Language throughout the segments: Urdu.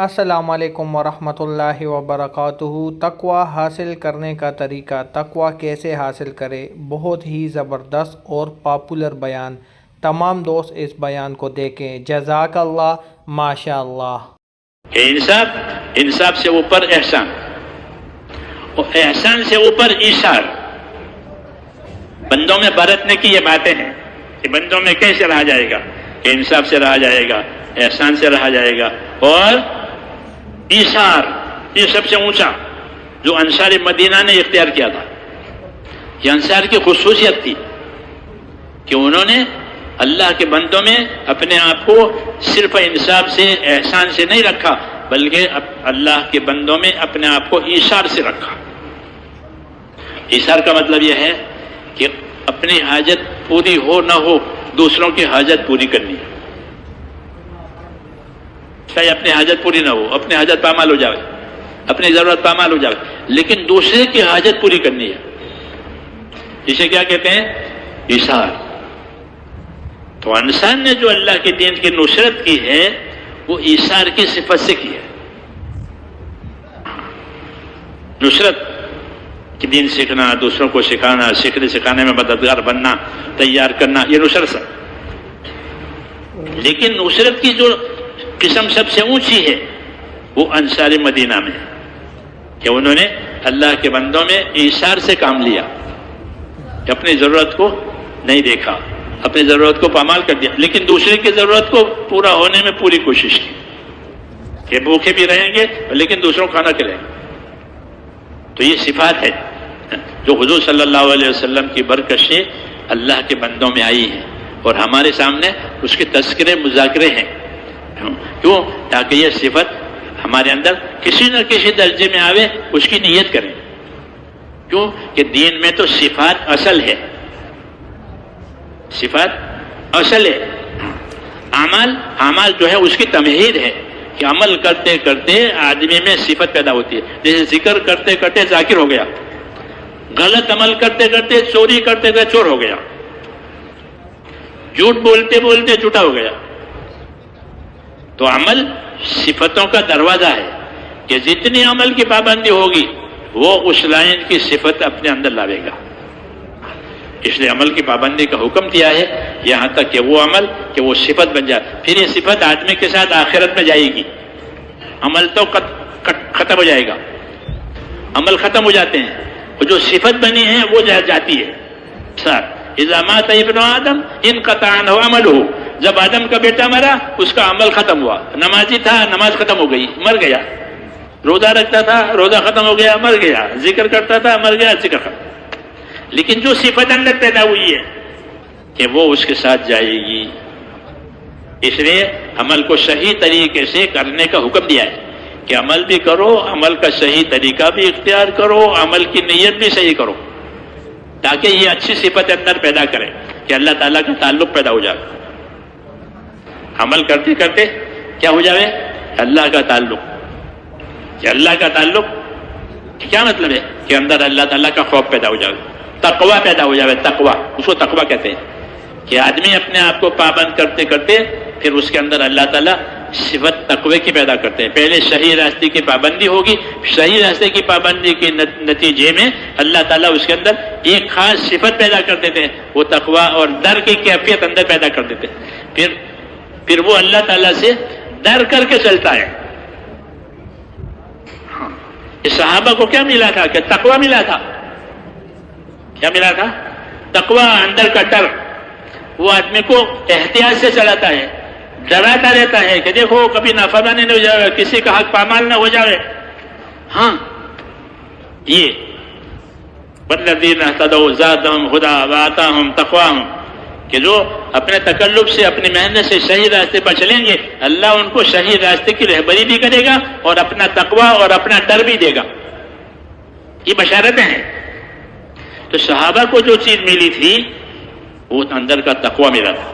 السلام علیکم ورحمۃ اللہ وبرکاتہ۔ تقوا حاصل کرنے کا طریقہ تقوا کیسے حاصل کرے؟ بہت ہی زبردست اور پاپولر بیان۔ تمام دوست اس بیان کو دیکھیں۔ جزاک اللہ ماشاء اللہ کہ انصاف انصاف سے اوپر احسان۔ اور احسان سے اوپر ایشار بندوں میں برتنے کی یہ باتیں ہیں کہ بندوں میں کیسے رہا جائے گا؟ کہ انصاف سے رہا جائے گا، احسان سے رہا جائے گا۔ اور ایشار یہ سب سے اونچا جو انصار مدینہ نے اختیار کیا تھا۔ یہ انصار کی خصوصیت تھی کہ انہوں نے اللہ کے بندوں میں اپنے آپ کو صرف انصاف سے، احسان سے نہیں رکھا، بلکہ اللہ کے بندوں میں اپنے آپ کو اشار سے رکھا۔ اشار کا مطلب یہ ہے کہ اپنی حاجت پوری ہو نہ ہو، دوسروں کی حاجت پوری کرنی۔ ہے چاہے اپنی حاجت پوری نہ ہو اپنی حاجت پامال ہو جائے اپنی ضرورت پامال ہو جائے لیکن دوسرے کی حاجت پوری کرنی ہے۔ اسے کیا کہتے ہیں؟ اشار تو انسان نے جو اللہ کے دین کی نصرت کی ہے، وہ اشار کی صفت سے کی ہے۔ نصرت کی دین سیکھنا، دوسروں کو سکھانا، سیکھنے سکھانے میں مددگار بننا، تیار کرنا، یہ نصرت سب لیکن نصرت کی جو قسم سب سے اونچی ہے، وہ انصار مدینہ میں کہ انہوں نے اللہ کے بندوں میں اشار سے کام لیا، کہ اپنی ضرورت کو نہیں دیکھا، اپنی ضرورت کو پامال کر دیا۔ لیکن دوسرے کی ضرورت کو پورا ہونے میں پوری کوشش کی۔ کہ بھوکے بھی رہیں گے، لیکن دوسروں کھانا کھلائیں گے۔ تو یہ صفات ہے جو حضور صلی اللہ علیہ وسلم کی برکشیں اللہ کے بندوں میں آئی ہیں۔ اور ہمارے سامنے اس کے تذکرے مذاکرے ہیں۔ کیوں؟ تاکہ یہ صفت ہمارے اندر کسی نہ کسی درجے میں آوے، اس کی نیت کریں۔ کیوں؟ کہ دین میں تو صفات اصل ہے۔ صفات اصل ہے۔ عمل عمل جو ہے، اس کی تمہید ہے کہ عمل کرتے کرتے آدمی میں صفت پیدا ہوتی ہے۔ جیسے ذکر کرتے کرتے ذاکر ہو گیا۔ غلط عمل کرتے کرتے چوری کرتے کرتے چور ہو گیا۔ جھوٹ بولتے بولتے جھوٹا ہو گیا۔ تو عمل صفتوں کا دروازہ ہے کہ جتنی عمل کی پابندی ہوگی، وہ اس لائن کی صفت اپنے اندر لاوے گا۔ اس لیے عمل کی پابندی کا حکم دیا ہے، یہاں تک کہ وہ عمل کہ وہ صفت بن جائے۔ پھر یہ صفت آدمی کے ساتھ آخرت میں جائے گی۔ عمل تو ختم ہو جائے گا۔ عمل ختم ہو جاتے ہیں۔ وہ جو صفت بنی ہے، وہ جاتی ہے۔ سر الزامات ابن آدم ان قطعان ہو عمل ہو جب آدم کا بیٹا مرا، اس کا عمل ختم ہوا۔ نمازی تھا، نماز ختم ہو گئی، مر گیا۔ روزہ رکھتا تھا، روزہ ختم ہو گیا، مر گیا۔ ذکر کرتا تھا، مر گیا، ذکر ختم۔ لیکن جو صفت اندر پیدا ہوئی ہے کہ وہ اس کے ساتھ جائے گی۔ اس لیے عمل کو صحیح طریقے سے کرنے کا حکم دیا ہے کہ عمل بھی کرو، عمل کا صحیح طریقہ بھی اختیار کرو، عمل کی نیت بھی صحیح کرو، تاکہ یہ اچھی صفت اندر پیدا کرے کہ اللہ تعالیٰ کا تعلق پیدا ہو جائے۔ عمل کرتے کرتے کیا ہو جائے؟ اللہ کا تعلق۔ کہ اللہ کا تعلق کیا مطلب ہے؟ کہ اندر اللہ تعالیٰ کا خوف پیدا ہو جائے تقوا پیدا ہو جائے تقوا اس کو تقوا کہتے ہیں۔ کہ آدمی اپنے آپ کو پابند کرتے کرتے پھر اس کے اندر اللہ تعالیٰ صفت تقوی کی پیدا کرتے ہیں۔ پہلے صحیح راستے کی پابندی ہوگی، صحیح راستے کی پابندی کے نتیجے میں اللہ تعالیٰ اس کے اندر ایک خاص صفت پیدا کر دیتے ہیں۔ وہ تقوا اور در کی کیفیت اندر پیدا کر دیتے ہیں۔ پھر پھر وہ اللہ تعالیٰ سے ڈر کر کے چلتا ہے۔ ہاں، اس صحابہ کو کیا ملا تھا؟ کہ تقوا ملا تھا؟ کیا ملا تھا؟ تقوا اندر کا ڈر۔ وہ آدمی کو احتیاط سے چلاتا ہے، ڈراتا رہتا ہے کہ دیکھو، کبھی نافرمانی نہیں ہو جائے، کسی کا حق پامال نہ ہو جائے۔ ہاں یہ۔ بدلدین زادہم خدا واتاہم تقواہم کہ جو اپنے تکلب سے، اپنی محنت سے صحیح راستے پر چلیں گے، اللہ ان کو صحیح راستے کی رہبری بھی کرے گا اور اپنا تقوا اور اپنا ڈر بھی دے گا۔ یہ بشارتیں ہیں۔ تو صحابہ کو جو چیز ملی تھی، وہ اندر کا تقوا ملا تھا۔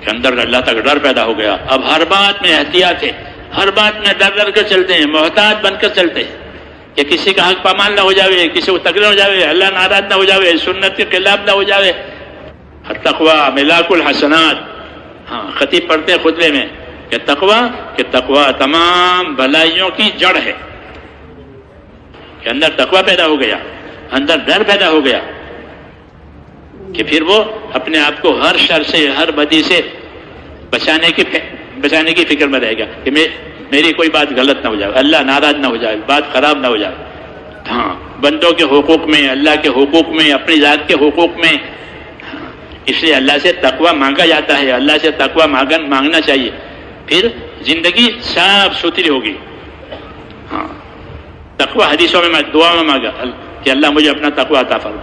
کہ اندر اللہ تک ڈر پیدا ہو گیا۔ اب ہر بات میں احتیاط ہے۔ ہر بات میں ڈر ڈر کر چلتے ہیں، محتاط بن کر چلتے ہیں۔ کہ کسی کا حق پامال نہ ہو جاوے، کسی کو تکڑے ہو جاوے، اللہ ناراض نہ ہو جاوے، سنت کے خلاف نہ ہو جاوے تقوا ملاک الحسنات. ہاں خطیب پڑھتے ہیں خطبے میں کہ تقوا کہ تقوا تمام بلائیوں کی جڑ ہے۔ کہ اندر تقوا پیدا ہو گیا، اندر ڈر پیدا ہو گیا۔ کہ پھر وہ اپنے آپ کو ہر شر سے، ہر بدی سے بچانے کی بچانے کی فکر میں رہے گا کہ میری کوئی بات غلط نہ ہو جائے، اللہ ناراض نہ ہو جائے، بات خراب نہ ہو جائے۔ ہاں بندوں کے حقوق میں، اللہ کے حقوق میں، اپنی ذات کے حقوق میں اس لیے اللہ سے تقوی مانگا جاتا ہے، اللہ سے تقوی مانگن مانگنا چاہیے۔ پھر زندگی صاف ستھری ہوگی۔ ہاں۔ تقوی حدیثوں میں دعا میں مانگا۔ کہ اللہ مجھے اپنا تقوی عطا فرما۔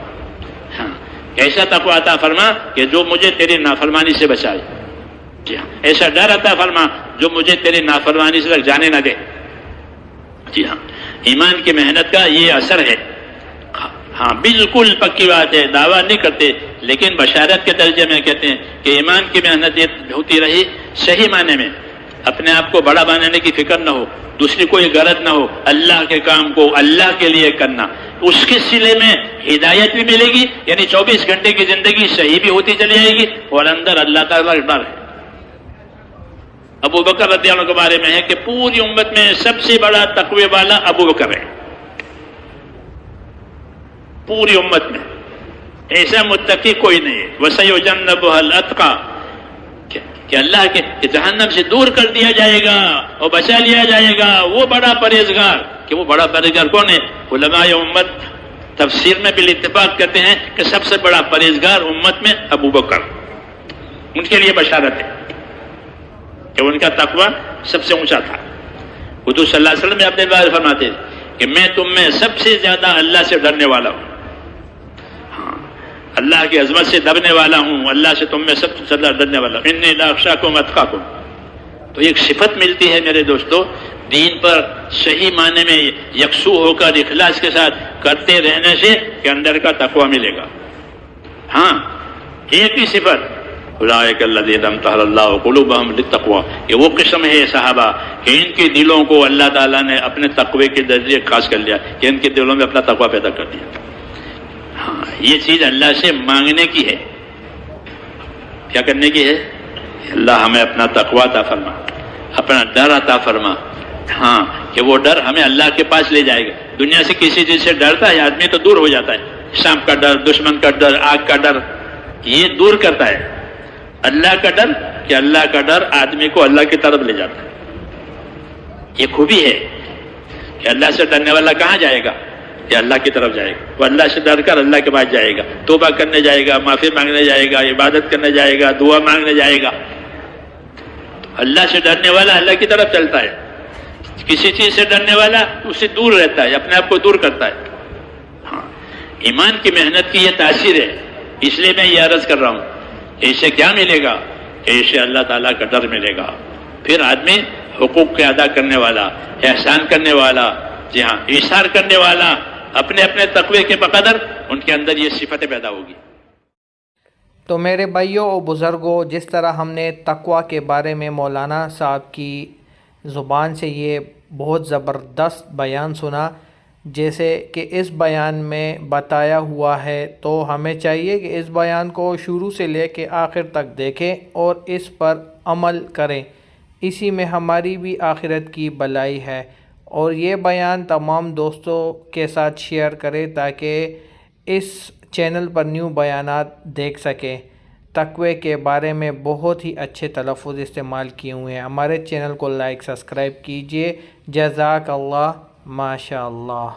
ہاں۔ ایسا تقوی عطا فرما کہ جو مجھے تیری نافرمانی سے بچائے۔ جی ہاں۔ ایسا ڈر عطا فرما جو مجھے تیری نافرمانی سے تک جانے نہ دے۔ جی ہاں۔ ایمان کی محنت کا یہ اثر ہے۔ ہاں بالکل پکی بات ہے، دعویٰ نہیں کرتے۔ لیکن بشارت کے درجے میں کہتے ہیں کہ ایمان کی محنت یہ ہوتی رہی صحیح معنی میں۔ اپنے آپ کو بڑا بنانے کی فکر نہ ہو، دوسری کوئی غرض نہ ہو، اللہ کے کام کو اللہ کے لیے کرنا۔ اس کے سلے میں ہدایت بھی ملے گی یعنی چوبیس گھنٹے کی زندگی صحیح بھی ہوتی چلی جائے گی اور اندر اللہ تعالیٰ ڈر ہے۔ ابو بکر رضی اللہ کے بارے میں ہے کہ پوری امت میں سب سے بڑا تقوی والا ابو بکر ہے۔ پوری امت میں۔ ایسا متقی کوئی نہیں ہے۔ وسیع و جنب الطقا کہ اللہ کے جہنم سے دور کر دیا جائے گا اور بچا لیا جائے گا۔ وہ بڑا پرہیزگار۔ کہ وہ بڑا پرہیزگار کون ہے؟ علماء امت تفسیر میں بھی اتفاق کرتے ہیں کہ سب سے بڑا پرہیزگار امت میں ابو بکر۔ ان کے لیے بشارت ہے کہ ان کا تقوی سب سے اونچا تھا۔ حضور صلی اللہ علیہ وسلم اپنے بارے فرماتے کہ میں تم میں سب سے زیادہ اللہ سے ڈرنے والا ہوں۔ اللہ کی عظمت سے ڈرنے والا ہوں، اللہ سے تم میں سب سے زیادہ ڈرنے والا ہوں۔ ان لاکشا کو متقا کو تو ایک صفت ملتی ہے میرے دوستو، دین پر صحیح معنی میں یکسو ہو کر اخلاص کے ساتھ کرتے رہنے سے کہ اندر کا تقوی ملے گا۔ ہاں ایک ہی صفت۔ اللہ قلوبہم للتقوی۔ یہ وہ قسم ہے صحابہ، کہ ان کے دلوں کو اللہ تعالیٰ نے اپنے تقوی کے درجے خاص کر لیا، کہ ان کے دلوں میں اپنا تقوی پیدا کر دیا۔ یہ چیز اللہ سے مانگنے کی ہے۔ کیا کرنے کی ہے؟ اللہ ہمیں اپنا تقوی عطا فرما، اپنا ڈر عطا فرما۔ ہاں کہ وہ ڈر ہمیں اللہ کے پاس لے جائے گا۔ دنیا سے کسی چیز سے ڈرتا ہے، آدمی تو دور ہو جاتا ہے۔ سانپ کا ڈر، دشمن کا ڈر، آگ کا ڈر، یہ دور کرتا ہے۔ اللہ کا ڈر، کہ اللہ کا ڈر آدمی کو اللہ کی طرف لے جاتا ہے۔ یہ خوبی ہے کہ اللہ سے ڈرنے والا کہاں جائے گا؟ کہ اللہ کی طرف جائے گا۔ وہ اللہ سے ڈر کر اللہ کے پاس جائے گا۔ توبہ کرنے جائے گا، معافی مانگنے جائے گا، عبادت کرنے جائے گا، دعا مانگنے جائے گا۔ اللہ سے ڈرنے والا اللہ کی طرف چلتا ہے۔ کسی چیز سے ڈرنے والا اس سے دور رہتا ہے، اپنے آپ کو دور کرتا ہے۔ ہاں۔ ایمان کی محنت کی یہ تاثیر ہے۔ اس لیے میں یہ عرض کر رہا ہوں کہ اسے کیا ملے گا؟ کہ اسے اللہ تعالیٰ کا ڈر ملے گا۔ پھر آدمی حقوق کے ادا کرنے والا، احسان کرنے والا جی ہاں اشار کرنے والا اپنے اپنے تقوی کے بقدر ان کے اندر یہ صفتیں پیدا ہوگی۔ تو میرے بھائیوں و بزرگوں، جس طرح ہم نے تقوی کے بارے میں مولانا صاحب کی زبان سے یہ بہت زبردست بیان سنا، جیسے کہ اس بیان میں بتایا ہوا ہے، تو ہمیں چاہیے کہ اس بیان کو شروع سے لے کے آخر تک دیکھیں اور اس پر عمل کریں۔ اسی میں ہماری بھی آخرت کی بلائی ہے۔ اور یہ بیان تمام دوستوں کے ساتھ شیئر کرے تاکہ اس چینل پر نیو بیانات دیکھ سکیں تقوی کے بارے میں بہت ہی اچھے تلفظ استعمال کیے ہوئے ہیں۔ ہمارے چینل کو لائک، سبسکرائب کیجیے۔ جزاک اللہ ماشاء اللہ